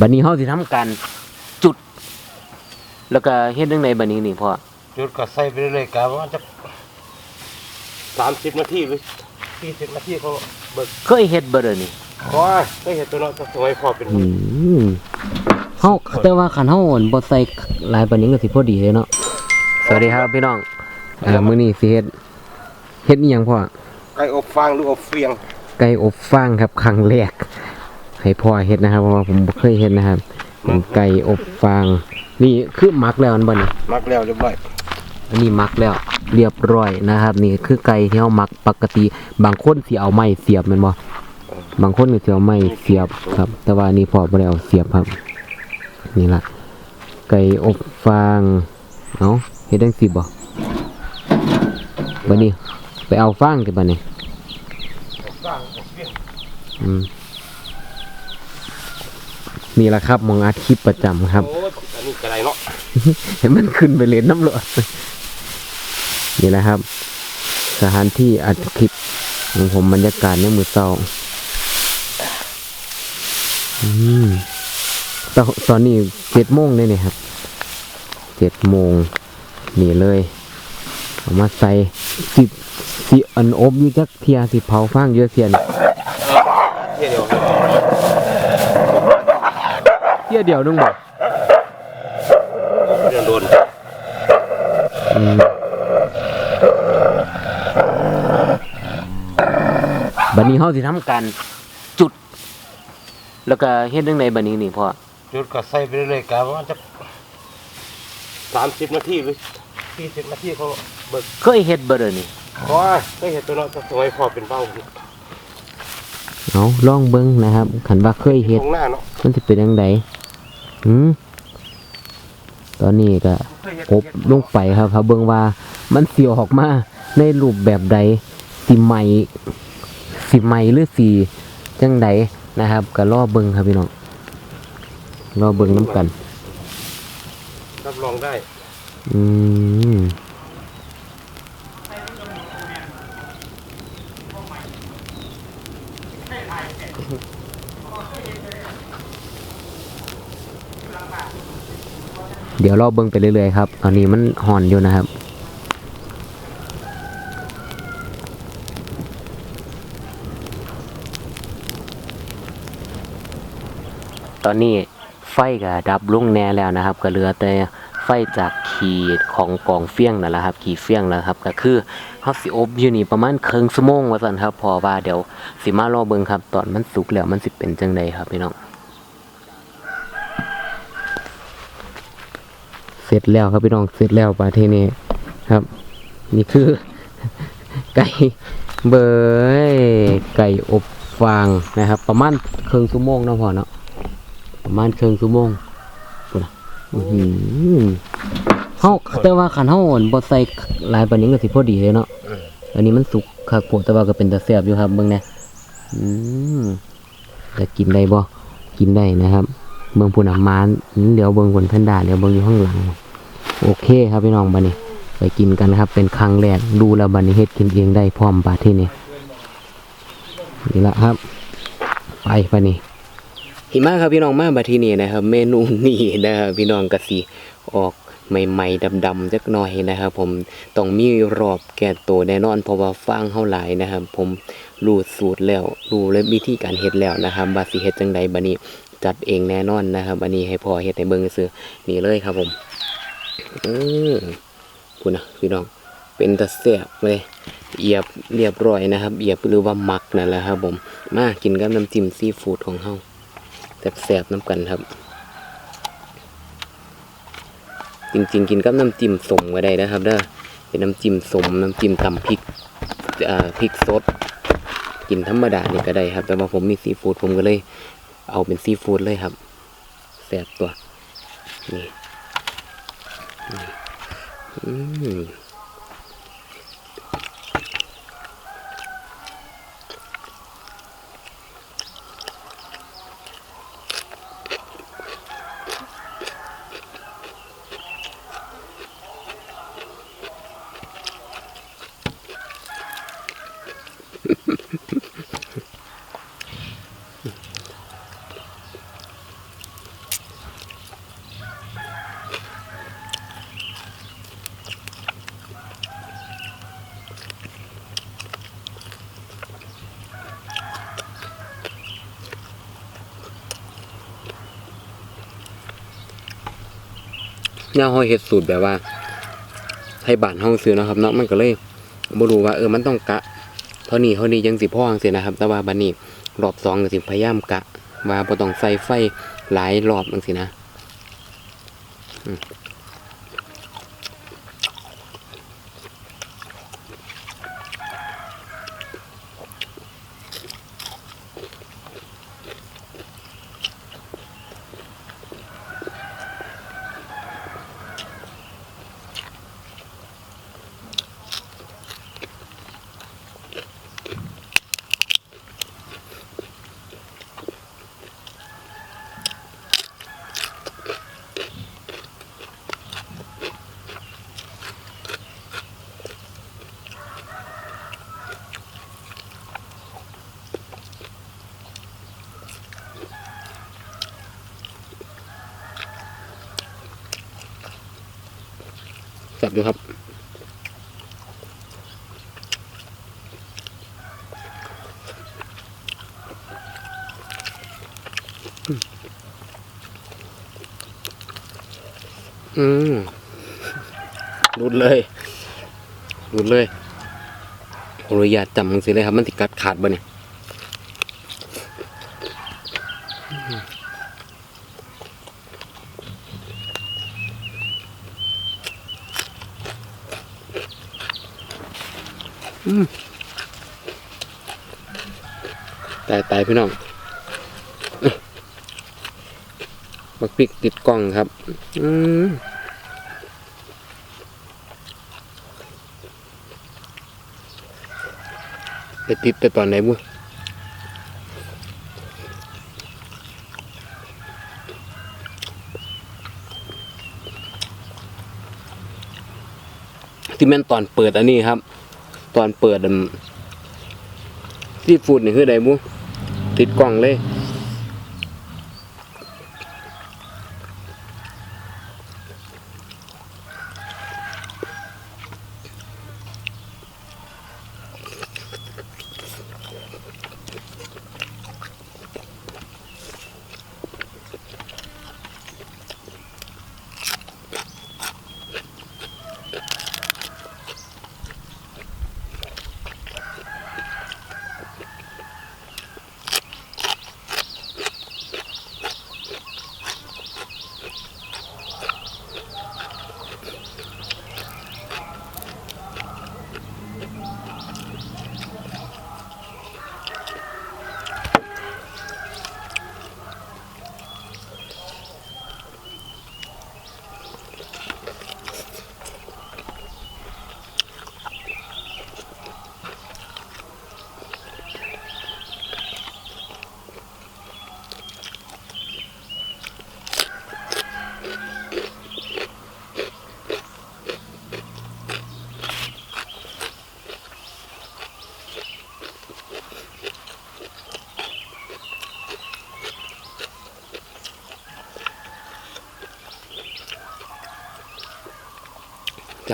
บัดนี้เฮาสิทำการจุด แล้วก็เฮ็ดจังไดบัดนี้นี่พ่อจุดก็ใส่ไปเรื่อยๆกะว่าจะสามสิบนาทีหรือสี่สิบนาทีเขาเบิกเคยเฮ็ดบ่เด้อนี่คอยได้เห็นตัวเนาะสมัยพ่อเป็นอืมเฮาแต่ว่าคันเฮาอั่นบ่ใส่หลายปานนี้ก็สิพอดีเลยเนาะสวัสดีครับพี่น้องเอ่อมื้อนี้สิเฮ็ดเฮ็ดอีหยังพ่อไก่อบฟางหรืออบเฟียงไก่อบฟางครับครั้งแรก ให้พ่อเฮ็ดนะครับเพราะว่าผมบ่เคยเฮ็ดนะครับเป็นไก่อบฟาง นี่คือหมักแล้วอันบ่นี่มักแล้วเรียบร้อยอันนี้หมักแล้วเรียบร้อยนะครับ นี่คือไก่ที่เฮาหมักปกติ บางคนสิเอาไม้เสียบแม่นบ่บางคนก็สิเอาไม้เสียบครับ แต่ว่าอันนี้พ่อบ่ได้เอาเสียบครับ นี่ล่ะไก่อบฟางเอ้าเฮ็ดจังซี่บ่บัดนี้ ไปเอาฟางกันบัดนี้อบฟางอบเฟียงอืม นี่แหละครับหมองอาคลิปประจำครับโอ้ยอันนี้กระไรเนาะเห็นมันขึ้นไปเลนน้ำรดนี่แหละครับ สถานที่อัดคลิปของผมบรรยากาศในมือเศร้าอืมตอนตอนนี้เจ็ดโมงเลยเนี่ยครับเจ็ดโมงนี่เลยเอามาใส่สิสิอันอบอยู่จักเทียสิเผาฟางเยอะเสียนเที่ยวเดียวครับเทียเดียวนึงบอกเรื่องโดนอืมบัดนี้เฮาสิทำการจุด แล้วก็เฮ็ดจังไดบัดนี้นี่พ่อจุดก็ใส่ไปเรื่อยๆกะว่าจะสามสิบนาทีหรือสี่สิบนาทีเขาเบิกเคยเฮ็ดบ่เด้อนี่คอยได้เห็นตัวเนาะสมัยพ่อเป็นเบ้าเอาลองเบิ่งนะครับคันว่าเคยเฮ็ดตรงหน้าเนาะมันสิเป็นจังได หืมตอนนี้ก็อบลงไปครับครับเบิ่งว่ามันสิออกมาในรูปแบบใดสิใหม่สิใหม่หรือสิจังใดนะครับก็รอเบิ่งครับพี่น้องรอเบิ่งน้ำกันรับรองได้ อืม เดี๋ยวรอเบิ่งไปเรื่อยๆครับตอนนี้มันห่อนอยู่นะครับ ตอนนี้ไฟก็ดับลุงแน่แล้วนะครับ ก็เหลือแต่ไฟจากขีดของกองเฟี้ยงนั่นแหละครับ ขีดเฟี้ยงนะครับ ก็คือเฮาสิอบอยู่นี่ประมาณครึ่งชั่วโมงว่าซั่นครับ พอว่าเดี๋ยวสิมารอเบิ่งครับ ตอนมันสุกแล้วมันสิเป็นจังไดครับพี่น้องเส ร็จแล้วครับพี่น้องเสร็จแล้วประเทศนี้ครับ นี่คือ ไก่เบยไก่อบฟางนะครับ ประมาณครึ่งชั่วโมงนะพ่อเนาะประมาณครึ่งชั่วโมงพุ่นะอื้อหือเฮาแต่ว่าคันเฮาอั่นบ่ใส่หลายปานนี้ก็สิพอดีเลยเนาะอันนี้มันสุกคักโพดแต่ว่าก็เป็นตาแซ่บอยู่ครับเบิ่งน่อืมจะกินได้บ่กินได้นะครับ เบิ่งพุ่นน่ะมานเดี๋ยวเบิ่งบนแพนด้าเดี๋ยวเบิงอยู่ข้างหลัง โอเคครับพี่น้องบัดนี้ ไปกินกันครับ เป็นครั้งแรกดูแล้วบัดนี้เฮ็ดกินเองได้พร้อมบาที่นี่นี่ละครับ ไปไปนี่หิมะครับพี่น้องมาบัดที่นี้นะครับ เมนูนี้นะครับพี่น้องกะสิออกใหม่ๆดำๆจักหน่อยนะครับ ผมต้องมีรอบแก่ตัวแน่นอนเพราะว่าฟางเฮาหลายนะครับ ผมรู้สูตรแล้วรู้และวิธีการเฮ็ดแล้วนะครับว่าสิเฮ็ดจังใดบัดนี้ จัดเองแน่นอนนะครับ อันนี้ให้พ่อเฮ็ดให้เบิ่งซื่อนี่เลยครับผมเออคุณนะพี่น้อง เป็นตะแซ่บเลยเอียบเรียบร้อยนะครับเอียบหรือว่าหมักนั่นแหละครับผม มากินกับน้ำจิ้มซีฟู้ดของเฮาแสบๆน้ำกันครับ จริงๆ กินกับน้ำจิ้มสมก็ได้นะครับเด้อเป็นน้ำจิ้มสมน้ำจิ้มตำพริกพริกสดกินธรรมดานี่ก็ได้ครับ แต่ว่าผมมีซีฟู้ดผมก็เลย เอาเป็นซีฟู้ดเลยครับแสบตัว นี่อืม เน่าห้อยเห็ดสูตรแบบว่าให้บ้านห้องซื้อนะครับเนาะมันก็เลยบ่รู้ว่าเออมันต้องกะเท่านี้เท่านี้ยังสิพ่อจังซี่นะครับ แต่ว่าบัดนี้รอบ2ก็สิพยายามกะ ว่าบ่ต้องใส่ไฟหลายรอบจังซี่นะ อืม จับดูครับอืมรุดเลยรุดเลยขออนุญาตจำมึงสิเลยครับ มันติดกัดขาดบ่เนี่ย ตายตายพี่น้องบักพริกติดกล้องครับ อืมไปติดแต่ตอนไหนบุที่แม่นตอนเปิดอันนี้ครับ ตอนเปิดอันที่ฟูดนี่คือใดบุติดกล่องเลย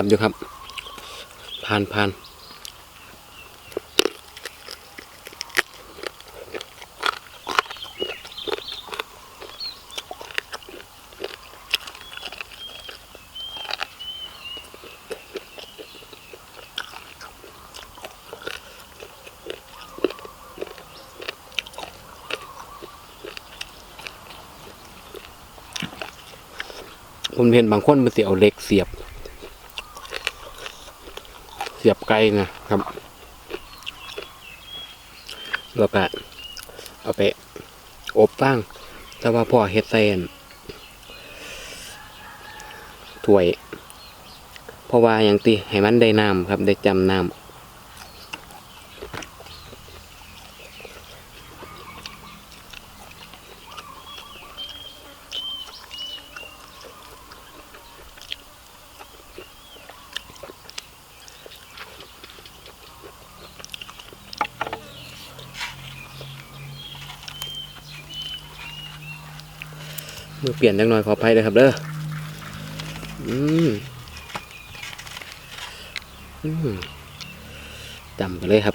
จับอยู่ครับ ผ่านผ่านผมเห็นบางคนมันเสิเอาเหล็กเสียบ เสียบไก่นะครับ แล้วก็เอาไปอบฟาง แต่ว่าพ่อเฮ็ดใส่อั่นถ้วย เพราะว่าอย่างตีให้มันได้น้ำครับ ได้จำน้ำ มือเปลี่ยนจังหน่อยขออภัยเลยครับเด้ออืมอืมจำไปเลยครับ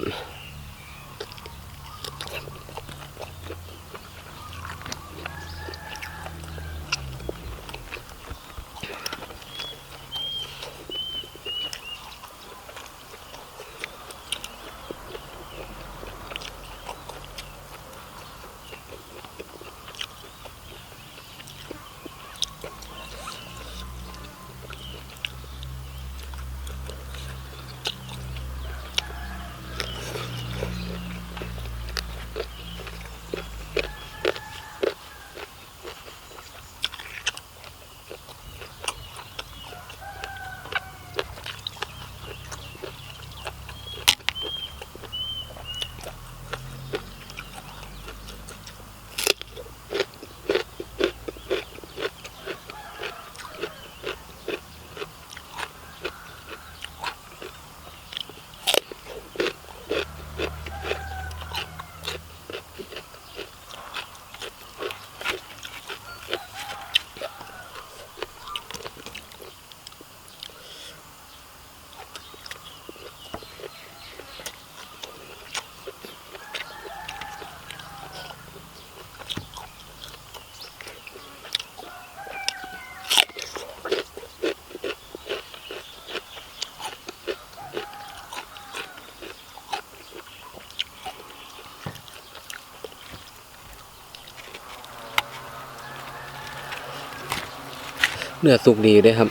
เนื้อสุกดีเด้วยครับ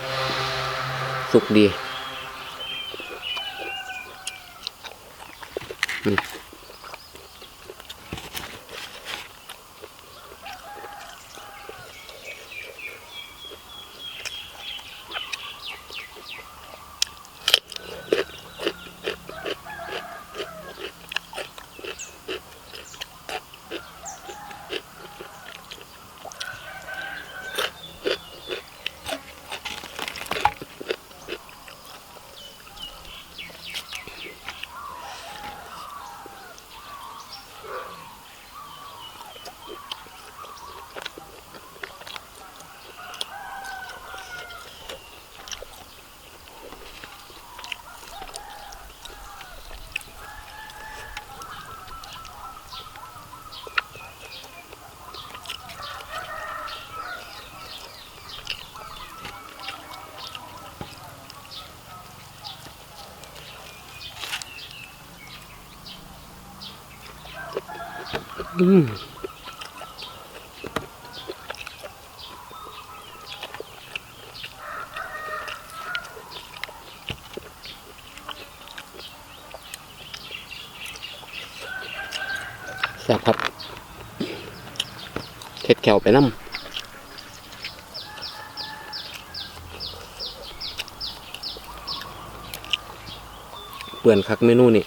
สุกดี แซ่บครับเผ็ดแขวไปน้ำเปื่อนคักเมนูนี่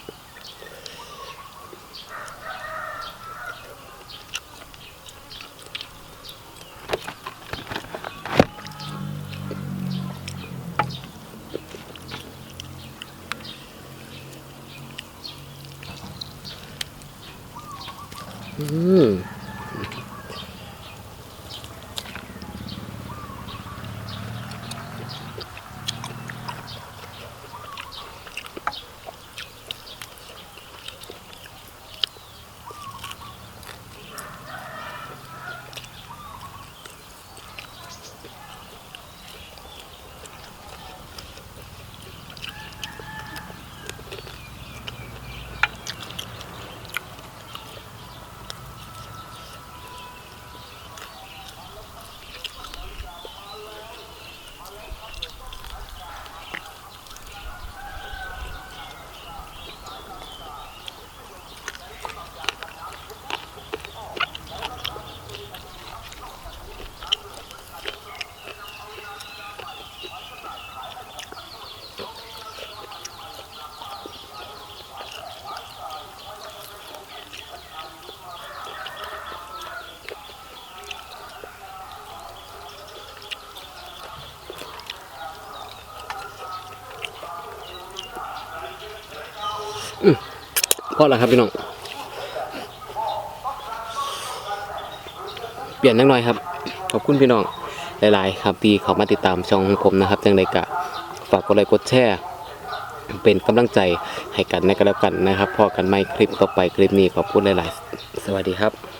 อืม พอแล้วครับพี่น้อง เปลี่ยนนิดหน่อยครับ ขอบคุณพี่น้อง หลายๆ ครับที่เขามาติดตามช่องของผมนะครับยังไงกะฝากกดไลค์กดแชร์เป็นกำลังใจให้กันในกระดับกันนะครับพอกันไม่คลิปต่อไปคลิปนี้ขอบคุณหลาย ๆ สวัสดีครับ